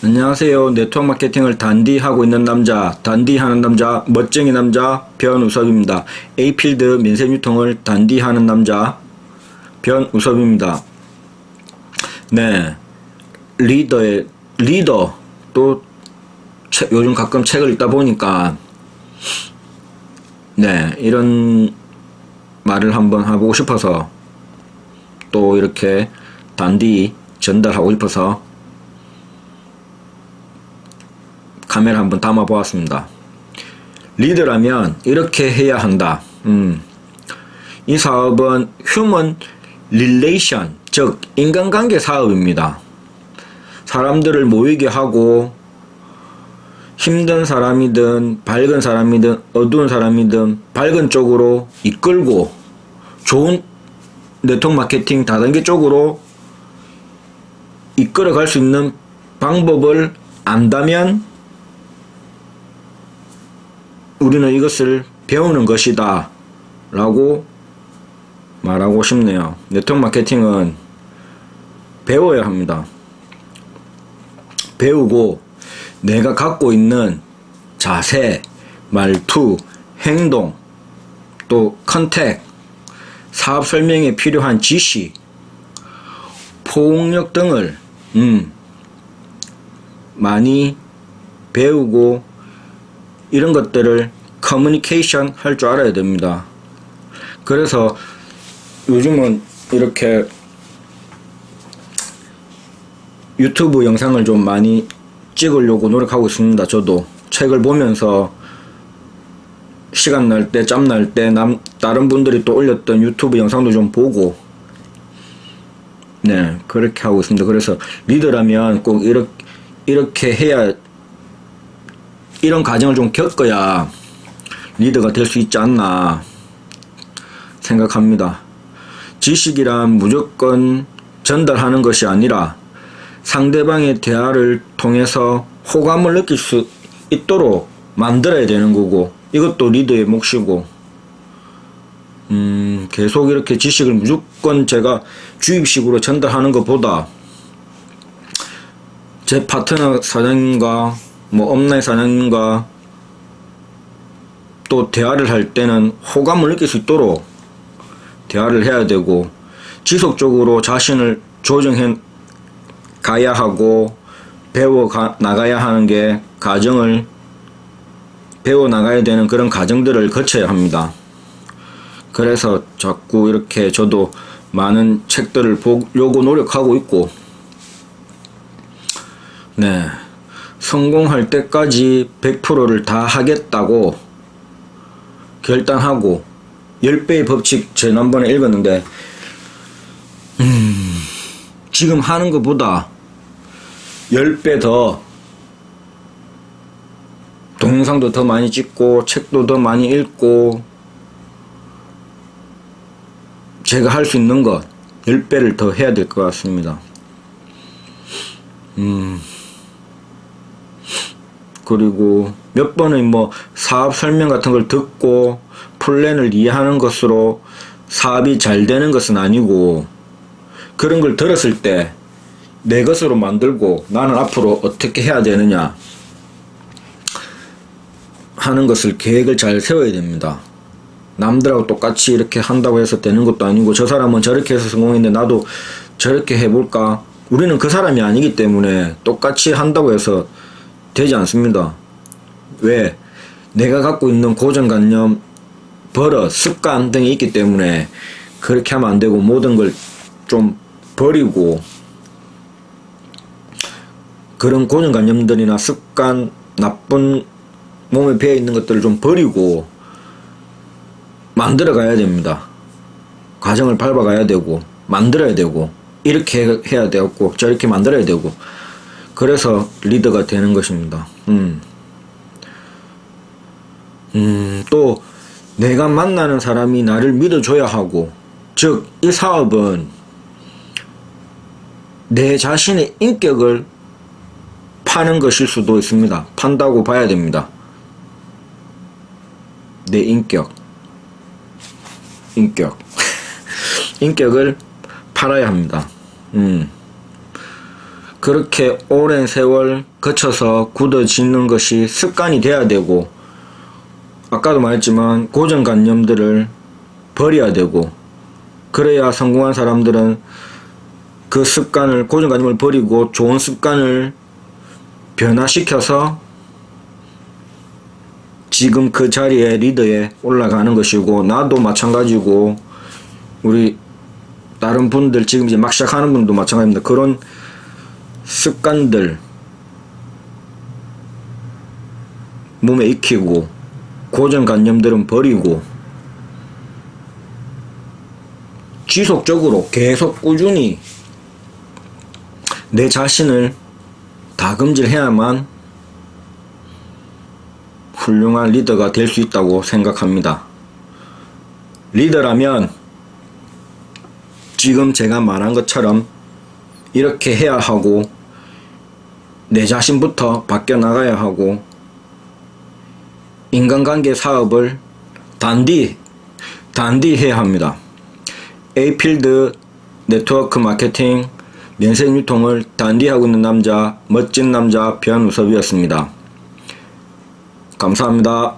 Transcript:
안녕하세요. 네트워크 마케팅을 단디하고 있는 남자, 단디하는 남자, 멋쟁이 남자 변우섭입니다. 에이필드 민생 유통을 단디하는 남자 변우섭입니다. 네, 리더의 리더 또 책- 요즘 가끔 책을 읽다 보니까 네 이런 말을 한번 해보고 싶어서 또 이렇게 단디 전달하고 싶어서 카메라 한번 담아 보았습니다. 리더라면 이렇게 해야 한다. 음. 이 사업은 휴먼 릴레이션, 즉 인간관계 사업입니다. 사람들을 모이게 하고 힘든 사람이든 밝은 사람이든 어두운 사람이든 밝은 쪽으로 이끌고 좋은 네트워크 마케팅 다단계 쪽으로 이끌어 갈 수 있는 방법을 안다면 우리는 이것을 배우는 것이다 라고 말하고 싶네요. 네트워크 마케팅은 배워야 합니다. 배우고 내가 갖고 있는 자세, 말투, 행동, 또 컨택, 사업 설명에 필요한 지시, 포용력 등을 음, 많이 배우고 이런 것들을 커뮤니케이션 할 줄 알아야 됩니다. 그래서 요즘은 이렇게 유튜브 영상을 좀 많이 찍으려고 노력하고 있습니다. 저도 책을 보면서 시간 날 때, 짬 날 때, 남, 다른 분들이 또 올렸던 유튜브 영상도 좀 보고, 네, 그렇게 하고 있습니다. 그래서 리더라면 꼭 이렇게, 이렇게 해야, 이런 과정을 좀 겪어야 리더가 될 수 있지 않나 생각합니다. 지식이란 무조건 전달하는 것이 아니라 상대방의 대화를 통해서 호감을 느낄 수 있도록 만들어야 되는 거고 이것도 리더의 몫이고 음 계속 이렇게 지식을 무조건 제가 주입식으로 전달하는 것보다 제 파트너 사장님과 뭐 업라인 사장님과 또 대화를 할 때는 호감을 느낄 수 있도록 대화를 해야 되고 지속적으로 자신을 조정해 가야 하고 배워 가, 나가야 하는 게 과정을 배워 나가야 되는 그런 과정들을 거쳐야 합니다. 그래서 자꾸 이렇게 저도 많은 책들을 보려고 노력하고 있고, 네. 성공할 때까지 100%를 다 하겠다고 결단하고 10배의 법칙 지난번에 읽었는데 음, 지금 하는 것보다 10배 더 동영상도 더 많이 찍고 책도 더 많이 읽고 제가 할 수 있는 것 10배를 더 해야 될 것 같습니다. 음. 그리고 몇 번의 뭐 사업 설명 같은 걸 듣고 플랜을 이해하는 것으로 사업이 잘 되는 것은 아니고 그런 걸 들었을 때 내 것으로 만들고 나는 앞으로 어떻게 해야 되느냐 하는 것을 계획을 잘 세워야 됩니다. 남들하고 똑같이 이렇게 한다고 해서 되는 것도 아니고 저 사람은 저렇게 해서 성공했는데 나도 저렇게 해볼까? 우리는 그 사람이 아니기 때문에 똑같이 한다고 해서 되지 않습니다. 왜? 내가 갖고 있는 고정관념, 버릇, 습관 등이 있기 때문에 그렇게 하면 안 되고 모든 걸 좀 버리고 그런 고정관념들이나 습관, 나쁜 몸에 배어 있는 것들을 좀 버리고 만들어 가야 됩니다. 과정을 밟아 가야 되고 만들어야 되고 이렇게 해야 되고 저렇게 만들어야 되고 그래서 리더가 되는 것입니다. 음. 음, 또 내가 만나는 사람이 나를 믿어줘야 하고 즉 이 사업은 내 자신의 인격을 파는 것일 수도 있습니다. 판다고 봐야 됩니다. 내 인격. 인격. 인격을 팔아야 합니다. 음. 그렇게 오랜 세월 거쳐서 굳어지는 것이 습관이 돼야 되고 아까도 말했지만 고정관념들을 버려야 되고 그래야 성공한 사람들은 그 습관을 고정관념을 버리고 좋은 습관을 변화시켜서 지금 그 자리에 리더에 올라가는 것이고 나도 마찬가지고 우리 다른 분들 지금 이제 막 시작하는 분도 마찬가지입니다. 그런 습관들 몸에 익히고 고정관념들은 버리고 지속적으로 계속 꾸준히 내 자신을 다금질해야만 훌륭한 리더가 될 수 있다고 생각합니다. 리더라면 지금 제가 말한 것처럼 이렇게 해야 하고 내 자신부터 바뀌어 나가야 하고 인간관계 사업을 단디 단디 해야 합니다. 에이필드 네트워크 마케팅 면세 유통을 단디하고 있는 남자 멋진 남자 변우섭이었습니다. 감사합니다.